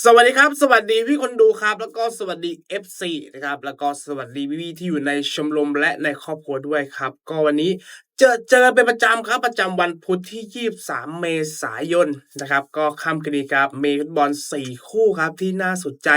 สวัสดีครับ สวัสดีพี่คนดูครับ แล้วก็สวัสดี FC นะครับ แล้วก็สวัสดีพี่ที่อยู่ในชมรมและในครอบครัวด้วยครับ ก็วันนี้เจอเจอเป็นประจำครับประจำวันพุธที่ 23 เมษายนนะครับ ก็ค่ำคืนนี้ครับมีฟุตบอล 4 คู่ครับที่น่าสนใจ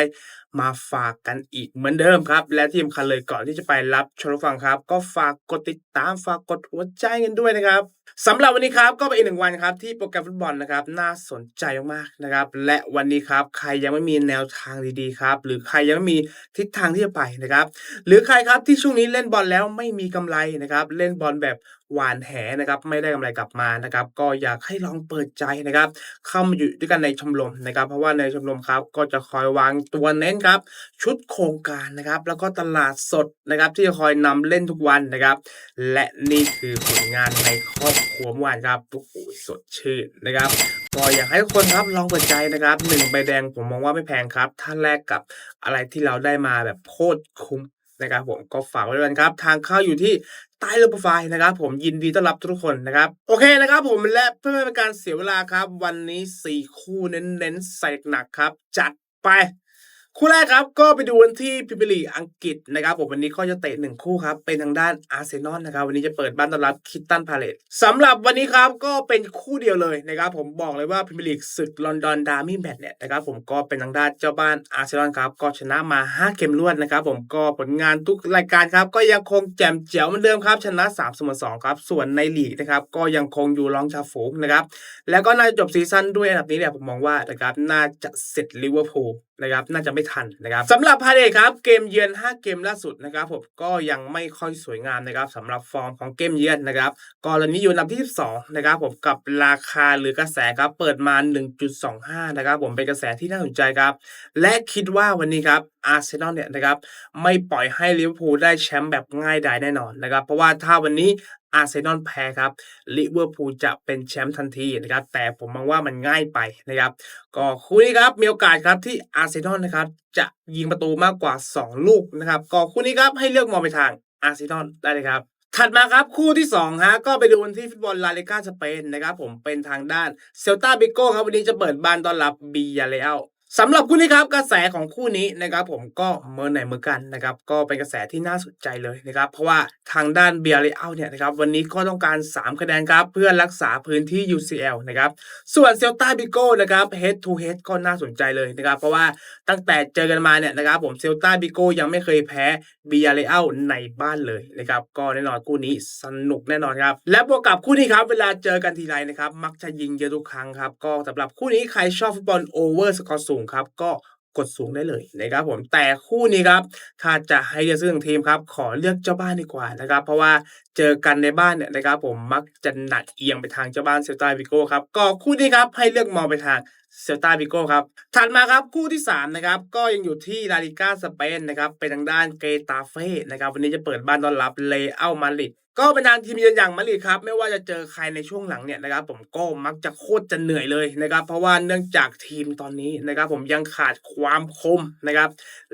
มาฝากกันอีกเหมือนเดิมครับ และที่สำคัญเลยก่อนที่จะไปรับชมรับฟังครับ ก็ฝากกดติดตามฝากกดหัวใจกันด้วยนะครับสำหรับวันนี้ครับก็เป็นอีกหนึ่งวันครับที่โปรแกรมฟุตบอลนะครับน่าสนใจมากๆนะครับ และวันนี้ครับใครยังไม่มีแนวทางดีๆครับหรือใครยังไม่มีทิศทางที่จะไปนะครับ หรือใครครับที่ช่วงนี้เล่นบอลแล้วไม่มีกำไรนะครับ เล่นบอลแบบหวานแหนะครับไม่ได้กำไรกลับมานะครับก็อยากให้ลองเปิดใจนะครับเข้ามาอยู่ด้วยกันในชมรมนะครับ เพราะว่าในชมรมครับก็จะคอยวางตัวเน้นครับ ชุดโครงการนะครับ แล้วก็ตลาดสดนะครับ ที่จะคอยนำเล่นทุกวันนะครับ และนี่คือผลงานในครอบครัวเมื่อวานครับโอ้โหสดชื่นนะครับก็อยากให้ทุกคนครับลองเปิดใจนะครับหนึ่งใบแดงผมมองว่าไม่แพงครับ ถ้าแลกกับอะไรที่เราได้มาแบบโคตรคุ้ม นะครับผมก็ฝากไว้ด้วยกันครับ ทางเข้าอยู่ที่ใต้รูปไฟล์นะครับ ผมยินดีต้อนรับทุกคนนะครับ โอเคนะครับผมและเพื่อไม่เป็นการเสียเวลาครับ วันนี้สี่คู่เน้นๆใส่หนักครับ จัดไป คู่แรกครับก็ไปดูกันที่พรีเมียร์ลีอังกฤษนะครับผมวันนี้ก็จะเตะหนึ่งคู่ครับเป็นทางด้านอาร์เซนอลนะครับวันนี้จะเปิดบ้านต้อนรับคิตตันพาเลตสำหรับวันนี้ครับก็เป็นคู่เดียวเลยนะครับผมบอกเลยว่าพรีเมียร์ลีศึกลอนดอนดาร์มี่แมตช์เนี่ยนะครับผมก็เป็นทางด้านเจ้าบ้านอาร์เซนอลครับก็ชนะมา 5 เกมรวดนะครับผมก็ผลงานทุกรายการครับก็ยังคงแจ่มแจ๋วเหมือนเดิมครับชนะ3เสมอ2ครับส่วนในลีกนะครับก็ยังคงอยู่รองชาฝูงนะครับแล้วก็น่าจะจบซีซั่นด้วยอันดับนี้เนี่ยผมมองว่านะครับน่าจะเสร็จลิเวอร์พูลนะครับน่าจะไม่ทันนะครับสำหรับพาเดครับเกมเยือน 5 เกมล่าสุดนะครับผมก็ยังไม่ค่อยสวยงามนะครับสำหรับฟอร์มของเกมเยือนนะครับกรณีอยู่อันดับที่ 12 นะครับผมกับราคาหรือกระแสครับเปิดมา 1.25 นะครับผมเป็นกระแสที่น่าสนใจครับ และคิดว่าวันนี้ครับอาร์เซนอลเนี่ยนะครับไม่ปล่อยให้ลิเวอร์พูลได้แชมป์แบบง่ายดายแน่นอนนะครับเพราะว่าถ้าวันนี้ อาร์เซนอลแพ้ครับลิเวอร์พูลจะเป็นแชมป์ทันทีนะครับแต่ผมมองว่ามันง่ายไปนะครับก็คู่นี้ครับมีโอกาสครับที่อาร์เซนอลนะครับจะยิงประตูมากกว่า 2 ลูกนะครับก็คู่นี้ครับให้เลือกมองไปทางอาร์เซนอลได้เลยครับถัดมาครับคู่ที่2ฮะก็ไปดูันที่ฟุตบอลลาลิก้าสเปนนะครับผมเป็นทางด้านเซลตาบิโก้ครับวันนี้จะเปิดบ้านต้อนรับบียาเรอัล สำหรับคู่นี้ครับกระแสของคู่นี้นะครับผมก็เมื่อไหนเมือนกันนะครับก็เป็นกระแสที่น่าสนใจเลยนะครับเพราะว่าทางด้านเบียร์เรอัลเนี่ยนะครับวันนี้ก็ต้องการ 3 คะแนนครับเพื่อรักษาพื้นที่ UCL นะครับส่วนเซลตาบิโก้นะครับ head to head ก็น่าสนใจเลยนะครับเพราะว่าตั้งแต่เจอกันมาเนี่ยนะครับผมเซลตาบิโก้ยังไม่เคยแพ้เบียร์เรอัลในบ้านเลยนะครับก็แน่นอนคู่นี้สนุกแน่นอนครับและบวกกับคู่นี้ครับเวลาเจอกันทีไรนะครับมักจะยิงเยอะทุกครั้งครับก็สำหรับคู่นี้ใครชอบฟุตบอลโอเวอร์สกอร์สูงครับก็กดสูงได้เลยนะครับผมแต่คู่นี้ครับถ้าจะให้เลือกซื้อหนึ่งทีมครับขอเลือกเจ้าบ้านดีกว่านะครับ เพราะว่าเจอกันในบ้านเนี่ยนะครับผมมักจะหนักเอียงไปทางเจ้าบ้านเซลตาวิโก้ครับก็คู่นี้ครับให้เลือกมองไปทางเซลตาวิโก้ครับถัดมาครับคู่ที่3นะครับก็ยังอยู่ที่ลาลิก้าสเปนนะครับเป็นทางด้านเกตาเฟ่นะครับวันนี้จะเปิดบ้านต้อนรับเลอัลมาริด ก็เป็นทางทีมเยือนอย่างมาดริดครับ ไม่ว่าจะเจอใครในช่วงหลังเนี่ยนะครับ ผมก็มักจะโคตรจะเหนื่อยเลยนะครับ เพราะว่าเนื่องจากทีมตอนนี้นะครับ ผมยังขาดความคมนะครับ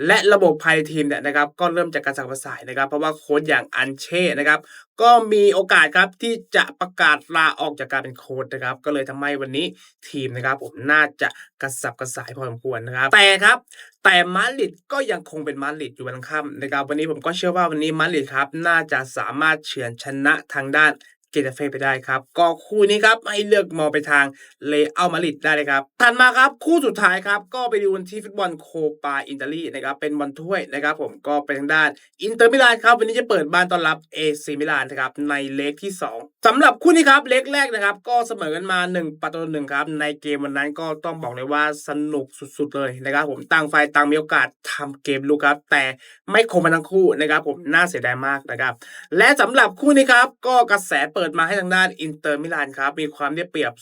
และระบบภายในทีมเนี่ยนะครับ ก็เริ่มจากการสับกระส่ายนะครับ เพราะว่าโค้ชอย่างอันเช่นะครับ ก็มีโอกาสครับที่จะประกาศลาออกจากการเป็นโค้ชนะครับ ก็เลยทำให้วันนี้ทีมนะครับ ผมน่าจะกระสับกระส่ายพอสมควรนะครับ แต่ครับ แต่มาริดก็ยังคงเป็นมาริดอยู่วันค่ำนะครับ วันนี้ผมก็เชื่อว่าวันนี้มาริดครับ น่าจะสามารถเฉือนชนะทางด้าน เกตาเฟ่ไปได้ครับ ก็คู่นี้ครับให้เลือกมองไปทางเลเอัลมาดริดได้เลยครับถัดมาครับคู่สุดท้ายครับก็ไปดูกันที่ฟุตบอลโคปาอิตาลีนะครับเป็นบอลถ้วยนะครับผมก็เป็นทางด้านอินเตอร์มิลานครับวันนี้จะเปิดบ้านต้อนรับเอซีมิลานนะครับในเลกที่ 2สำหรับคู่นี้ครับเลกแรกนะครับก็เสมอกันมา 1 ประตูหนึ่งครับในเกมวันนั้นก็ต้องบอกเลยว่าสนุกสุดๆเลยนะครับผมต่างฝ่ายต่างมีโอกาสทำเกมลุกครับ แต่ไม่คมมาทั้งคู่นะครับผมน่าเสียดายมากนะครับและสำหรับคู่นี้ครับก็กระแสเปิดิดมาให้ทางด้านอินเตอร์มิลานครับมีความได้เปรียบ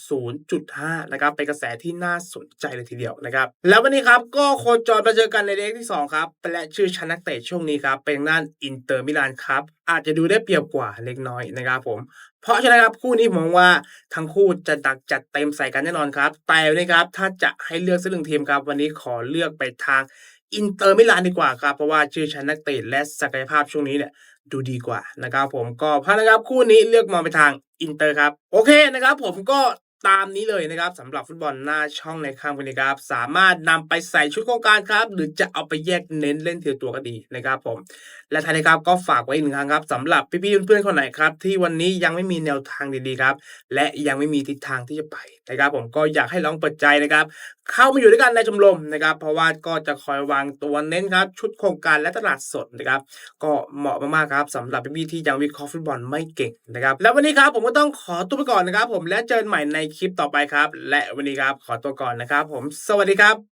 0.5 นะครับเป็นกระแสที่น่าสนใจเลยทีเดียวนะครับ แล้ววันนี้ครับก็โคจรมาเจอกันในเลขที่ 2 ครับและชื่อชนะนักเตะช่วงนี้ครับเป็นด้านอินเตอร์มิลานครับอาจจะดูได้เปรียบกว่าเล็กน้อยนะครับผม เพราะฉะนั้นครับคู่นี้ผมองว่าทั้งคู่จะดักจัดเต็มใส่กันแน่นอนครับ แต่วันนี้ครับถ้าจะให้เลือกสักหนึ่งทีมครับ วันนี้ขอเลือกไปทาง อินเตอร์มิลานดีกว่าครับ เพราะว่าชื่อชั้นนักเตะและศักยภาพช่วงนี้เนี่ยดูดีกว่านะครับผมก็พานะครับคู่นี้เลือกมองไปทางอินเตอร์ครับ โอเคนะครับผมก็ ตามนี้เลยนะครับสำหรับฟุตบอลหน้าช่องในค่ำวันนี้ครับ สามารถนำไปใส่ชุดโครงการครับ หรือจะเอาไปแยกเน้นเล่นเทีละตัวก็ดีนะครับผม และท้ายนี้ครับก็ฝากไว้อีกหนึ่งครั้งครับสำหรับพี่ๆเพื่อนๆคนไหนครับ ที่วันนี้ยังไม่มีแนวทางดีๆครับ และยังไม่มีทิศทางที่จะไปนะครับผมก็อยากให้ลองเปิดใจนะครับ เข้ามาอยู่ด้วยกันในชมรมนะครับ เพราะว่าก็จะคอยวางตัวเน้นครับ ชุดโครงการและตลาดสดนะครับ ก็เหมาะมากๆครับสำหรับพี่ๆที่ยังวิเคราะห์ฟุตบอลไม่เก่งนะครับ แล้ววันนี้ครับผมก็ต้องขอตัวไปก่อนนะครับ ผมและเจอกันใหม่ในคลิปต่อไปครับ และวันนี้ครับขอตัวก่อนนะครับ ผมสวัสดีครับ